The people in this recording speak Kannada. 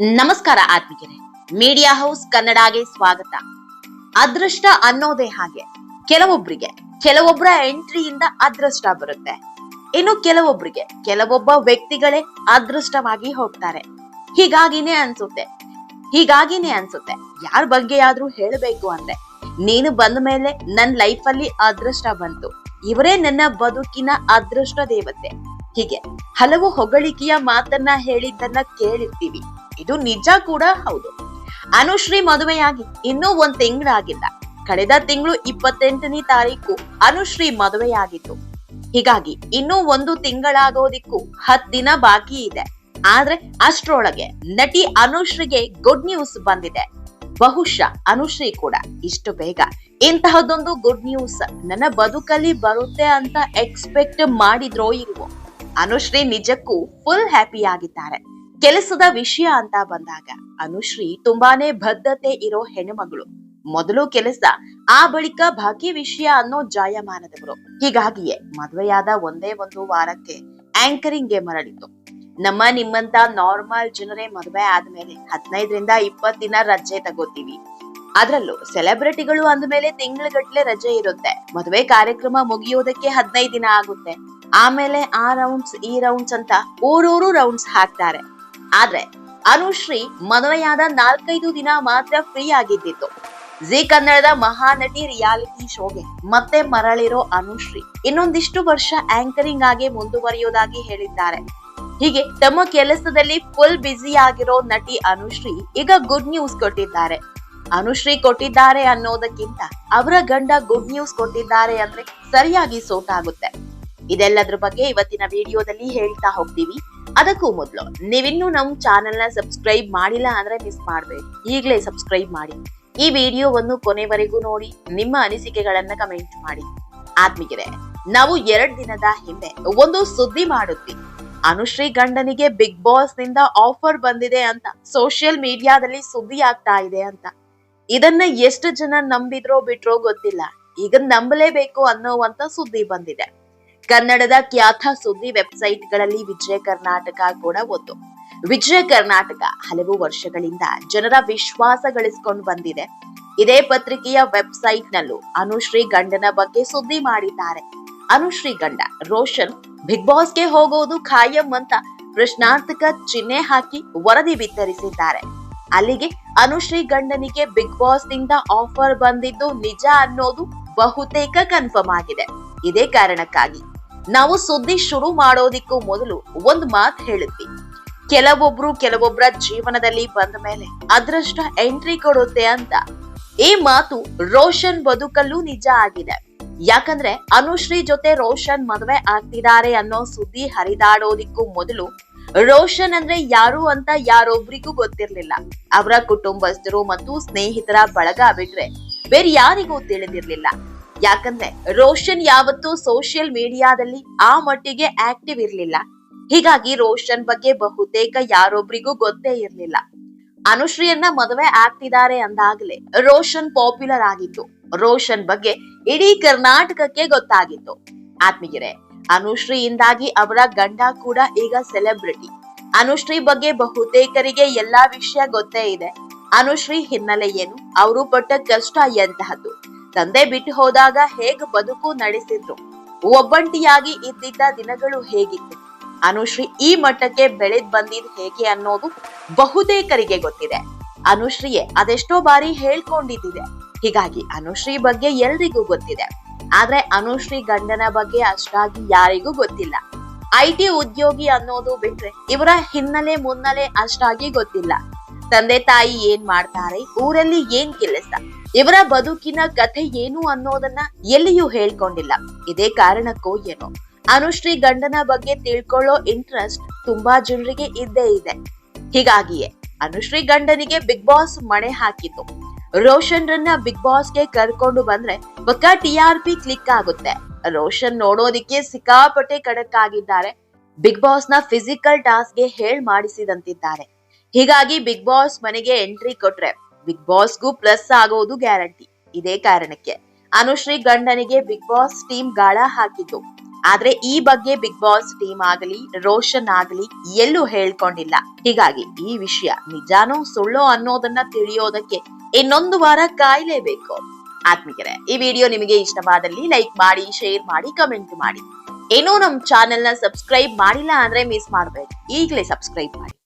ನಮಸ್ಕಾರ ಆತ್ಮಿಕರೇ ಮೀಡಿಯಾ ಹೌಸ್ ಕನ್ನಡಗೆ ಸ್ವಾಗತ. ಅದೃಷ್ಟ ಅನ್ನೋದೇ ಹಾಗೆ. ಕೆಲವೊಬ್ರಿಗೆ ಕೆಲವೊಬ್ಬರ ಎಂಟ್ರಿಯಿಂದ ಅದೃಷ್ಟ ಬರುತ್ತೆ. ಇನ್ನು ಕೆಲವೊಬ್ರಿಗೆ, ಕೆಲವೊಬ್ಬ ವ್ಯಕ್ತಿಗಳೇ ಅದೃಷ್ಟವಾಗಿ ಹೋಗ್ತಾರೆ. ಹೀಗಾಗಿನೇ ಅನ್ಸುತ್ತೆ. ಹೀಗಾಗಿನೇ ಅನ್ಸುತ್ತೆ. ಯಾರ ಬಗ್ಗೆಯಾದ್ರೂ ಹೇಳಬೇಕು ಅಂದ್ರೆ, ನೀನು ಬಂದ ಮೇಲೆ ನನ್ ಲೈಫ್ ಅಲ್ಲಿ ಅದೃಷ್ಟ ಬಂತು. ಇವರೇ ನನ್ನ ಬದುಕಿನ ಅದೃಷ್ಟ ದೇವತೆ. ಹೀಗೆ ಹಲವು ಹೊಗಳಿಕೆಯ ಮಾತನ್ನ ಹೇಳಿದ್ದನ್ನ ಕೇಳಿರ್ತೀವಿ. ಇದು ನಿಜ ಕೂಡ ಹೌದು. ಅನುಶ್ರೀ ಮದುವೆಯಾಗಿ ಇನ್ನೂ ಒಂದ್ ತಿಂಗಳಾಗಿಲ್ಲ. ಕಳೆದ ತಿಂಗಳು ಇಪ್ಪತ್ತೆಂಟನೇ ತಾರೀಕು ಅನುಶ್ರೀ ಮದುವೆಯಾಗಿತ್ತು. ಹೀಗಾಗಿ ಇನ್ನೂ ಒಂದು ತಿಂಗಳಾಗೋದಿಕ್ಕೂ ಹತ್ ದಿನ ಬಾಕಿ ಇದೆ. ಆದ್ರೆ ಅಷ್ಟ್ರೊಳಗೆ ನಟಿ ಅನುಶ್ರೀಗೆ ಗುಡ್ ನ್ಯೂಸ್ ಬಂದಿದೆ. ಬಹುಶಃ ಅನುಶ್ರೀ ಕೂಡ ಇಷ್ಟು ಬೇಗ ಇಂತಹದೊಂದು ಗುಡ್ ನ್ಯೂಸ್ ನನ್ನ ಬದುಕಲ್ಲಿ ಬರುತ್ತೆ ಅಂತ ಎಕ್ಸ್ಪೆಕ್ಟ್ ಮಾಡಿದ್ರೋ ಇಲ್ವೋ? ಅನುಶ್ರೀ ನಿಜಕ್ಕೂ ಫುಲ್ ಹ್ಯಾಪಿ ಆಗಿದ್ದಾರೆ. ಕೆಲಸದ ವಿಷಯ ಅಂತ ಬಂದಾಗ ಅನುಶ್ರೀ ತುಂಬಾನೇ ಬದ್ಧತೆ ಇರೋ ಹೆಣ್ಣುಮಗಳು. ಮೊದಲು ಕೆಲಸ ಆ ಬಳಿಕ ಬಾಕಿ ವಿಷಯ ಅನ್ನೋ ಜಾಯಮಾನದವರು. ಹೀಗಾಗಿಯೇ ಮದುವೆಯಾದ ಒಂದೇ ಒಂದು ವಾರಕ್ಕೆ ಆಂಕರಿಂಗ್ಗೆ ಮರಳಿತು. ನಮ್ಮ ನಿಮ್ಮಂತ ನಾರ್ಮಲ್ ಜನರೇ ಮದುವೆ ಆದ್ಮೇಲೆ ಹದಿನೈದರಿಂದ ಇಪ್ಪತ್ ದಿನ ರಜೆ ತಗೋತೀವಿ. ಅದ್ರಲ್ಲೂ ಸೆಲೆಬ್ರಿಟಿಗಳು ಅಂದ್ಮೇಲೆ ತಿಂಗಳಗಟ್ಲೆ ರಜೆ ಇರುತ್ತೆ. ಮದುವೆ ಕಾರ್ಯಕ್ರಮ ಮುಗಿಯೋದಕ್ಕೆ ಹದಿನೈದು ದಿನ ಆಗುತ್ತೆ. ಆಮೇಲೆ ಆ ರೌಂಡ್ಸ್ ಈ ರೌಂಡ್ಸ್ ಅಂತ ಊರೂರು ರೌಂಡ್ಸ್ ಹಾಕ್ತಾರೆ. ಆದ್ರೆ ಅನುಶ್ರೀ ಮದುವೆಯಾದ ನಾಲ್ಕೈದು ದಿನ ಮಾತ್ರ ಫ್ರೀ ಆಗಿದ್ದಿತ್ತು. ಜಿ ಕನ್ನಡದ ಮಹಾನಟಿ ರಿಯಾಲಿಟಿ ಶೋಗೆ ಮತ್ತೆ ಮರಳಿರೋ ಅನುಶ್ರೀ ಇನ್ನೊಂದಿಷ್ಟು ವರ್ಷ ಆಂಕರಿಂಗ್ ಆಗಿ ಮುಂದುವರಿಯೋದಾಗಿ ಹೇಳಿದ್ದಾರೆ. ಹೀಗೆ ತಮ್ಮ ಕೆಲಸದಲ್ಲಿ ಫುಲ್ ಬ್ಯುಸಿ ಆಗಿರೋ ನಟಿ ಅನುಶ್ರೀ ಈಗ ಗುಡ್ ನ್ಯೂಸ್ ಕೊಟ್ಟಿದ್ದಾರೆ. ಅನುಶ್ರೀ ಕೊಟ್ಟಿದ್ದಾರೆ ಅನ್ನೋದಕ್ಕಿಂತ ಅವರ ಗಂಡ ಗುಡ್ ನ್ಯೂಸ್ ಕೊಟ್ಟಿದ್ದಾರೆ ಅಂದ್ರೆ ಸರಿಯಾಗಿ ಸೋಟ್ ಆಗುತ್ತೆ ಇದೆಲ್ಲದ್ರ ಬಗ್ಗೆ ಇವತ್ತಿನ ವಿಡಿಯೋದಲ್ಲಿ ಹೇಳ್ತಾ ಹೋಗ್ತೀವಿ. ಅದಕ್ಕೂ ಮೊದಲು, ನೀವಿನ್ನೂ ನಮ್ಮ ಚಾನೆಲ್ನ ಸಬ್ಸ್ಕ್ರೈಬ್ ಮಾಡಿಲ್ಲ ಅಂದ್ರೆ ಮಿಸ್ ಮಾಡ್ಬೇಕು ಈಗಲೇ ಸಬ್ಸ್ಕ್ರೈಬ್ ಮಾಡಿ. ಈ ವಿಡಿಯೋವನ್ನು ಕೊನೆವರೆಗೂ ನೋಡಿ, ನಿಮ್ಮ ಅನಿಸಿಕೆಗಳನ್ನ ಕಮೆಂಟ್ ಮಾಡಿ. ಆತ್ಮಿಗೆರೆ ನಾವು ಎರಡ್ ದಿನದ ಹಿಂದೆ ಒಂದು ಸುದ್ದಿ ಮಾಡುತ್ವಿ ಅನುಶ್ರೀ ಗಂಡನಿಗೆ ಬಿಗ್ ಬಾಸ್ನಿಂದ ಆಫರ್ ಬಂದಿದೆ ಅಂತ ಸೋಷಿಯಲ್ ಮೀಡಿಯಾದಲ್ಲಿ ಸುದ್ದಿ ಆಗ್ತಾ ಇದೆ ಅಂತ. ಇದನ್ನ ಎಷ್ಟು ಜನ ನಂಬಿದ್ರೋ ಬಿಟ್ರೋ ಗೊತ್ತಿಲ್ಲ. ಈಗ ನಂಬಲೇಬೇಕು ಅನ್ನೋವಂತ ಸುದ್ದಿ ಬಂದಿದೆ. ಕನ್ನಡದ ಖ್ಯಾತ ಸುದ್ದಿ ವೆಬ್ಸೈಟ್ಗಳಲ್ಲಿ ವಿಜಯ ಕರ್ನಾಟಕ ಕೂಡ ಒಂದು. ವಿಜಯ ಕರ್ನಾಟಕ ಹಲವು ವರ್ಷಗಳಿಂದ ಜನರ ವಿಶ್ವಾಸ ಗಳಿಸಿಕೊಂಡು ಬಂದಿದೆ. ಇದೇ ಪತ್ರಿಕೆಯ ವೆಬ್ಸೈಟ್ ನಲ್ಲೂ ಅನುಶ್ರೀ ಗಂಡನ ಬಗ್ಗೆ ಸುದ್ದಿ ಮಾಡಿದ್ದಾರೆ. ಅನುಶ್ರೀ ಗಂಡ ರೋಷನ್, ಬಿಗ್ ಬಾಸ್ಗೆ ಹೋಗೋದು ಖಾಯಂ ಅಂತ ಪ್ರಶ್ನಾರ್ಥಕ ಚಿಹ್ನೆ ಹಾಕಿ ವರದಿ ಬಿತ್ತರಿಸಿದ್ದಾರೆ. ಅಲ್ಲಿಗೆ ಅನುಶ್ರೀ ಗಂಡನಿಗೆ ಬಿಗ್ ಬಾಸ್ನಿಂದ ಆಫರ್ ಬಂದಿದ್ದು ನಿಜ ಅನ್ನೋದು ಬಹುತೇಕ ಕನ್ಫರ್ಮ್ ಆಗಿದೆ. ಇದೇ ಕಾರಣಕ್ಕಾಗಿ ನಾವು ಸುದ್ದಿ ಶುರು ಮಾಡೋದಿಕ್ಕೂ ಮೊದಲು ಒಂದ್ ಮಾತು ಹೇಳಿದ್ವಿ ಕೆಲವೊಬ್ರು ಕೆಲವೊಬ್ಬರ ಜೀವನದಲ್ಲಿ ಬಂದ ಮೇಲೆ ಅದೃಷ್ಟ ಎಂಟ್ರಿ ಕೊಡುತ್ತೆ ಅಂತ. ಈ ಮಾತು ರೋಷನ್ ಬದುಕಲ್ಲೂ ನಿಜ ಆಗಿದೆ. ಯಾಕಂದ್ರೆ ಅನುಶ್ರೀ ಜೊತೆ ರೋಷನ್ ಮದುವೆ ಆಗ್ತಿದ್ದಾರೆ ಅನ್ನೋ ಸುದ್ದಿ ಹರಿದಾಡೋದಿಕ್ಕೂ ಮೊದಲು ರೋಷನ್ ಅಂದ್ರೆ ಯಾರು ಅಂತ ಯಾರೊಬ್ರಿಗೂ ಗೊತ್ತಿರ್ಲಿಲ್ಲ. ಅವರ ಕುಟುಂಬಸ್ಥರು ಮತ್ತು ಸ್ನೇಹಿತರ ಬಳಗ ಬಿಟ್ರೆ ಬೇರೆ ಯಾರಿಗೂ ತಿಳಿದಿರ್ಲಿಲ್ಲ. ಯಾಕಂದ್ರೆ ರೋಷನ್ ಯಾವತ್ತೂ ಸೋಷಿಯಲ್ ಮೀಡಿಯಾದಲ್ಲಿ ಆ ಮಟ್ಟಿಗೆ ಆಕ್ಟಿವ್ ಇರ್ಲಿಲ್ಲ. ಹೀಗಾಗಿ ರೋಷನ್ ಬಗ್ಗೆ ಬಹುತೇಕ ಯಾರೊಬ್ರಿಗೂ ಗೊತ್ತೇ ಇರ್ಲಿಲ್ಲ. ಅನುಶ್ರೀಯನ್ನ ಮದುವೆ ಆಗ್ತಿದ್ದಾರೆ ಅಂದಾಗಲೇ ರೋಷನ್ ಪಾಪ್ಯುಲರ್ ಆಗಿತ್ತು. ರೋಷನ್ ಬಗ್ಗೆ ಇಡೀ ಕರ್ನಾಟಕಕ್ಕೆ ಗೊತ್ತಾಗಿತ್ತು. ಆತ್ಮೀಯರೇ, ಅನುಶ್ರೀಯಿಂದಾಗಿ ಅವರ ಗಂಡ ಕೂಡ ಈಗ ಸೆಲೆಬ್ರಿಟಿ ಅನುಶ್ರೀ ಬಗ್ಗೆ ಬಹುತೇಕರಿಗೆ ಎಲ್ಲಾ ವಿಷಯ ಗೊತ್ತೇ ಇದೆ. ಅನುಶ್ರೀ ಹಿನ್ನೆಲೆ ಏನು? ಅವರು ಪಟ್ಟ ಕಷ್ಟ ಎಂತಹದ್ದು? ತಂದೆ ಬಿಟ್ಟು ಹೋದಾಗ ಹೇಗ್ ಬದುಕು ನಡೆಸಿದ್ರು? ಒಬ್ಬಂಟಿಯಾಗಿ ಇದ್ದಿದ್ದ ದಿನಗಳು ಹೇಗಿತ್ತು? ಅನುಶ್ರೀ ಈ ಮಟ್ಟಕ್ಕೆ ಬೆಳೆದ್ ಬಂದಿದ್ ಹೇಗೆ ಅನ್ನೋದು ಬಹುತೇಕರಿಗೆ ಗೊತ್ತಿದೆ. ಅನುಶ್ರೀಯೇ ಅದೆಷ್ಟೋ ಬಾರಿ ಹೇಳ್ಕೊಂಡಿದ್ದಿದೆ. ಹೀಗಾಗಿ ಅನುಶ್ರೀ ಬಗ್ಗೆ ಎಲ್ರಿಗೂ ಗೊತ್ತಿದೆ. ಆದ್ರೆ ಅನುಶ್ರೀ ಗಂಡನ ಬಗ್ಗೆ ಅಷ್ಟಾಗಿ ಯಾರಿಗೂ ಗೊತ್ತಿಲ್ಲ. ಐ ಟಿ ಉದ್ಯೋಗಿ ಅನ್ನೋದು ಬಿಟ್ರೆ ಇವರ ಹಿನ್ನೆಲೆ ಮುನ್ನಲೆ ಅಷ್ಟಾಗಿ ಗೊತ್ತಿಲ್ಲ. ತಂದೆ ತಾಯಿ ಏನ್ ಮಾಡ್ತಾರೆ? ಊರಲ್ಲಿ ಏನ್ ಕೆಲಸ? ಇವರ ಬದುಕಿನ ಕಥೆ ಏನು ಅನ್ನೋದನ್ನ ಎಲ್ಲಿಯೂ ಹೇಳ್ಕೊಂಡಿಲ್ಲ. ಇದೇ ಕಾರಣಕ್ಕೂ ಏನೋ? ಅನುಶ್ರೀ ಗಂಡನ ಬಗ್ಗೆ ತಿಳ್ಕೊಳ್ಳೋ ಇಂಟ್ರೆಸ್ಟ್ ತುಂಬಾ ಜನರಿಗೆ ಇದ್ದೇ ಇದೆ. ಹೀಗಾಗಿಯೇ ಅನುಶ್ರೀ ಗಂಡನಿಗೆ ಬಿಗ್ ಬಾಸ್ ಮಣೆ ಹಾಕಿತು ರೋಷನ್ ರನ್ನ ಬಿಗ್ ಬಾಸ್ಗೆ ಕರ್ಕೊಂಡು ಬಂದ್ರೆ ಪಕ್ಕ ಟಿ ಆರ್ ಪಿ ಕ್ಲಿಕ್ ಆಗುತ್ತೆ. ರೋಷನ್ ನೋಡೋದಿಕ್ಕೆ ಸಿಕ್ಕಾಪಟ್ಟೆ ಕಡಕ್ ಆಗಿದ್ದಾರೆ ಬಿಗ್ ಬಾಸ್ನ ಫಿಸಿಕಲ್ ಟಾಸ್ಕ್ಗೆ ಹೇಳ್ ಮಾಡಿಸಿದಂತಿದ್ದಾರೆ. ಹೀಗಾಗಿ ಬಿಗ್ ಬಾಸ್ ಮನೆಗೆ ಎಂಟ್ರಿ ಕೊಟ್ರೆ ಬಿಗ್ ಬಾಸ್ಗೂ ಪ್ಲಸ್ ಆಗೋದು ಗ್ಯಾರಂಟಿ ಇದೇ ಕಾರಣಕ್ಕೆ. ಅನುಶ್ರೀ ಗಂಡನಿಗೆ ಬಿಗ್ ಬಾಸ್ ಟೀಮ್ ಗಾಳ ಹಾಕಿದ್ದು. ಆದ್ರೆ ಈ ಬಗ್ಗೆ ಬಿಗ್ ಬಾಸ್ ಟೀಮ್ ಆಗಲಿ, ರೋಷನ್ ಆಗಲಿ ಎಲ್ಲೂ ಹೇಳ್ಕೊಂಡಿಲ್ಲ. ಹೀಗಾಗಿ ಈ ವಿಷಯ ನಿಜಾನೋ ಸುಳ್ಳೋ ಅನ್ನೋದನ್ನ ತಿಳಿಯೋದಕ್ಕೆ ಇನ್ನೊಂದು ವಾರ ಕಾಯ್ಲೇಬೇಕು. ಆತ್ಮಿಕರೇ, ಈ ವಿಡಿಯೋ ನಿಮಗೆ ಇಷ್ಟವಾದಲ್ಲಿ ಲೈಕ್ ಮಾಡಿ ಶೇರ್ ಮಾಡಿ ಕಮೆಂಟ್ ಮಾಡಿ. ಏನೋ ನಮ್ ಚಾನೆಲ್ನ ಸಬ್ಸ್ಕ್ರೈಬ್ ಮಾಡಿಲ್ಲ ಅಂದ್ರೆ ಮಿಸ್ ಮಾಡ್ಬೇಕು. ಈಗಲೇ ಸಬ್ಸ್ಕ್ರೈಬ್ ಮಾಡಿ.